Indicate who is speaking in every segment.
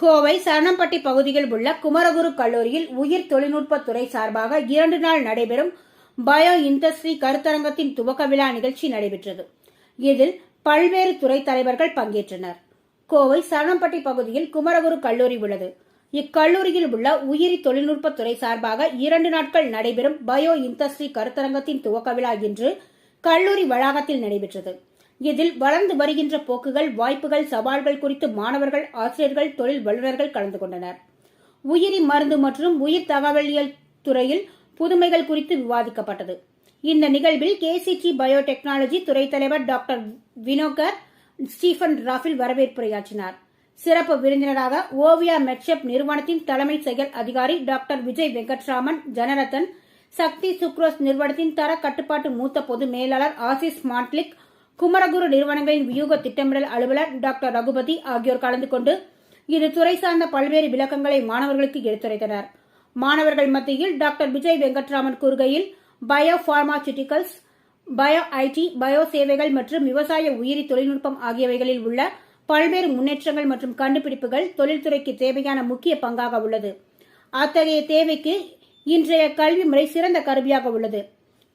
Speaker 1: கோவை சரணம்பட்டி பகுதியில் உள்ள குமரகுரு கல்லூரியில் உயிர் தொழில்நுட்பத் துறை சார்பாக இரண்டு நாள் நடைபெறும் பயோ இண்டஸ்ட்ரி கருத்தரங்கத்தின் துவக்க விழா நிகழ்ச்சி நடைபெற்றது. இதில் பல்வேறு துறை தலைவர்கள் பங்கேற்றனர். கோவை சரணம்பட்டி பகுதியில் குமரகுரு கல்லூரி உள்ளது. இக்கல்லூரியில் உள்ள உயிரி தொழில்நுட்பத்துறை சார்பாக இரண்டு நாட்கள் நடைபெறும் பயோ இண்டஸ்ட்ரி கருத்தரங்கத்தின் துவக்க விழா இன்று கல்லூரி வளாகத்தில் நடைபெற்றது. இதில் வளர்ந்து வருகின்ற போக்குகள் வாய்ப்புகள் சவால்கள் குறித்து மாணவர்கள் ஆசிரியர்கள் தொழில் வல்லுநர்கள் கலந்து கொண்டனர். உயிரி மருந்து மற்றும் உயிர் தகவலியல் துறையில் புதுமைகள் குறித்து விவாதிக்கப்பட்டது. இந்த நிகழ்வில் கேசிடி பயோடெக்னாலஜி துறை தலைவர் டாக்டர் வினோகர் ஸ்டீஃபன் ராஃபில் வரவேற்புரையாற்றினார். சிறப்பு விருந்தினராக ஓவியா மெட்ஷெப் நிறுவனத்தின் தலைமை செயல் அதிகாரி டாக்டர் விஜய் வெங்கட்ராமன் ஜனரத்தன் சக்தி சுக்ரோஸ் நிறுவனத்தின் தர கட்டுப்பாட்டு மூத்த பொது மேலாளர் ஆசிஸ் மாட்லிக் குமரகுரு நிறுவனங்களின் வியூக திட்டமிடல் அலுவலர் டாக்டர் ரகுபதி ஆகியோர் கலந்து கொண்டு இது துறை சார்ந்த பல்வேறு விளக்கங்களை மாணவர்களுக்கு எடுத்துரைத்தனர். மாணவர்கள் மத்தியில் டாக்டர் விஜய் வெங்கட்ராமன் கூறுகையில் bio pharmaceuticals bio IT bio சேவைகள் மற்றும் விவசாய உயிரி தொழில்நுட்பம் ஆகியவைகளில் உள்ள பல்வேறு முன்னேற்றங்கள் மற்றும் கண்டுபிடிப்புகள் தொழில்துறைக்கு தேவையான முக்கிய பங்காக உள்ளது. அத்தகைய தேவைக்கு இன்றைய கல்வி முறை சிறந்த கருவியாக உள்ளது.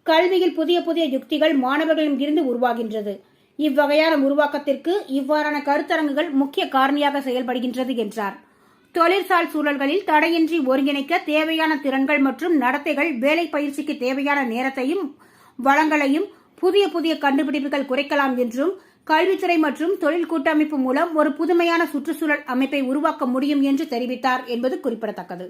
Speaker 1: கல்வியில் புதிய புதிய யுக்திகள் மாணவர்களிடம் இருந்து உருவாகின்றது. இவ்வகையான உருவாக்கத்திற்கு இவ்வாறான கருத்தரங்குகள் முக்கிய காரணியாக செயல்படுகின்றது என்றார். தொழிற்சால் சூழல்களில் தடையின்றி ஒருங்கிணைக்க தேவையான திறன்கள் மற்றும் நடத்தைகள் வேலை பயிற்சிக்கு தேவையான நேரத்தையும் வளங்களையும் புதிய புதிய கண்டுபிடிப்புகள் குறைக்கலாம் என்றும் கல்வித்துறை மற்றும் தொழில் கூட்டமைப்பு மூலம் ஒரு புதுமையான சுற்றுச்சூழல் அமைப்பை உருவாக்க முடியும் என்று தெரிவித்தார் என்பது குறிப்பிடத்தக்கது.